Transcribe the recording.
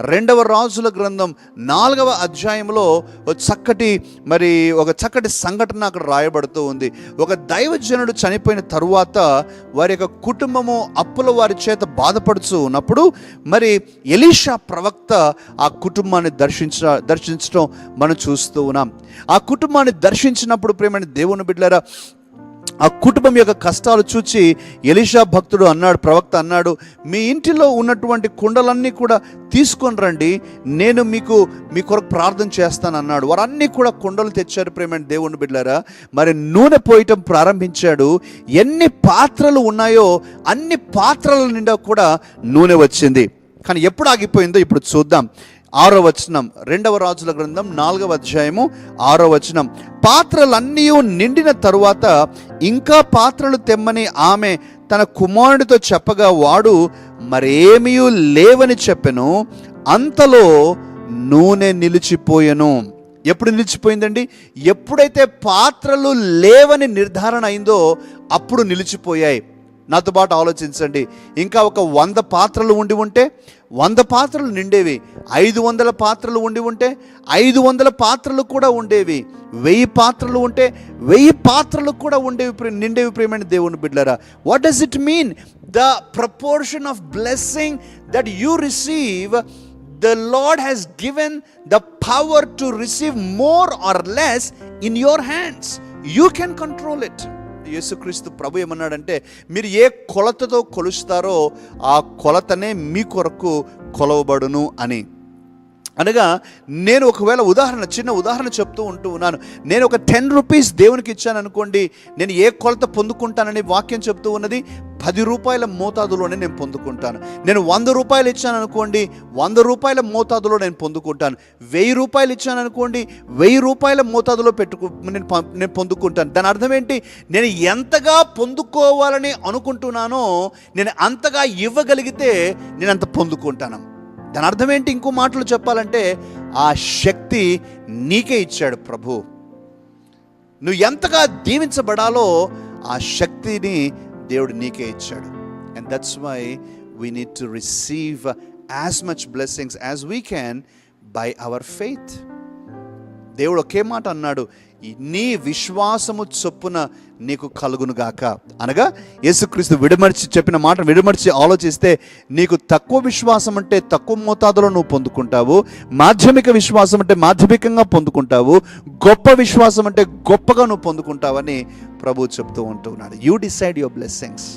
రెండవ రాజుల గ్రంథం నాలుగవ అధ్యాయంలో ఒక చక్కటి మరి ఒక చక్కటి సంఘటన అక్కడ రాయబడుతూ ఉంది. ఒక దైవజనుడు చనిపోయిన తరువాత వారి యొక్క కుటుంబము అప్పుల వారి చేత బాధపడుతూ ఉన్నప్పుడు మరి ఎలీషా ప్రవక్త ఆ కుటుంబాన్ని దర్శించ దర్శించడం మనం చూస్తూ ఉన్నాం. ఆ కుటుంబాన్ని దర్శించినప్పుడు ప్రేమని దేవుని బిడ్డలారా ఆ కుటుంబం యొక్క కష్టాలు చూచి ఎలిషా భక్తుడు అన్నాడు ప్రవక్త అన్నాడు మీ ఇంటిలో ఉన్నటువంటి కుండలన్నీ కూడా తీసుకొని రండి నేను మీకు మీ కొరకు ప్రార్థన చేస్తాను అన్నాడు. వారన్నీ కూడా కుండలు తెచ్చారు ప్రేమైన దేవుని బిడ్డారా మరి నూనె పోయటం ప్రారంభించాడు. ఎన్ని పాత్రలు ఉన్నాయో అన్ని పాత్రల నిండా కూడా నూనె వచ్చింది. కానీ ఎప్పుడు ఆగిపోయిందో ఇప్పుడు చూద్దాం. ఆరో వచనం రెండవ రాజుల గ్రంథం నాలుగవ అధ్యాయము ఆరో వచనం. పాత్రలన్నీ నిండిన తరువాత ఇంకా పాత్రలు తెమ్మని ఆమె తన కుమారుడితో చెప్పగా వాడు మరేమీ లేవని చెప్పెను అంతలో నూనె నిలిచిపోయెను. ఎప్పుడు నిలిచిపోయిందండి? ఎప్పుడైతే పాత్రలు లేవని నిర్ధారణ అయిందో అప్పుడు నిలిచిపోయాయి. నాతో పాటు ఆలోచించండి. ఇంకా ఒక వంద పాత్రలు ఉండి ఉంటే వంద పాత్రలు నిండేవి. ఐదు వందల పాత్రలు ఉండి ఉంటే ఐదు వందల పాత్రలు కూడా ఉండేవి. వెయ్యి పాత్రలు ఉంటే వెయ్యి పాత్రలు కూడా ఉండేవి నిండేవి ప్రేమైన దేవుని బిడ్డలారా. What does it mean the proportion of blessing that you receive the Lord has given the power to receive more or less in your hands you can control it యేసుక్రీస్తు ప్రభు ఏమన్నాడంటే మీరు ఏ కొలతతో కొలుస్తారో ఆ కొలతనే మీ కొరకు కొలవబడును అని. అనగా నేను ఒకవేళ ఉదాహరణ చిన్న ఉదాహరణ చెప్తూ ఉంటూ ఉన్నాను. నేను ఒక టెన్ రూపీస్ దేవునికి ఇచ్చాను అనుకోండి నేను ఏ కొలత పొందుకుంటానని వాక్యం చెప్తూ ఉన్నది పది రూపాయల మోతాదులోనే నేను పొందుకుంటాను. నేను వంద రూపాయలు ఇచ్చాను అనుకోండి వంద రూపాయల మోతాదులో నేను పొందుకుంటాను. వెయ్యి రూపాయలు ఇచ్చాను అనుకోండి వెయ్యి రూపాయల మోతాదులో పెట్టుకు నేను నేను పొందుకుంటాను. దాని అర్థం ఏంటి? నేను ఎంతగా పొందుకోవాలని అనుకుంటున్నానో నేను అంతగా ఇవ్వగలిగితే నేను అంత పొందుకుంటాను. దాని అర్థం ఏంటి? ఇంకో మాటలు చెప్పాలంటే ఆ శక్తి నీకే ఇచ్చాడు ప్రభు. నువ్వు ఎంతగా దీవించబడాలో ఆ శక్తిని దేవుడు నీకే ఇచ్చాడు. And that's why we need to receive as much blessings as we can by our faith దేవుడు ఒకే మాట అన్నాడు నీ విశ్వాసము చొప్పున నీకు కలుగును గాక అనగా యేసుక్రీస్తు విడమర్చి చెప్పిన మాట విడమర్చి ఆలోచిస్తే నీకు తక్కువ విశ్వాసం అంటే తక్కువ మోతాదులో నువ్వు పొందుకుంటావు మాధ్యమిక విశ్వాసం అంటే మాధ్యమికంగా పొందుకుంటావు గొప్ప విశ్వాసం అంటే గొప్పగా నువ్వు పొందుకుంటావని ప్రభు చెప్తూ ఉంటున్నాడు. You decide your blessings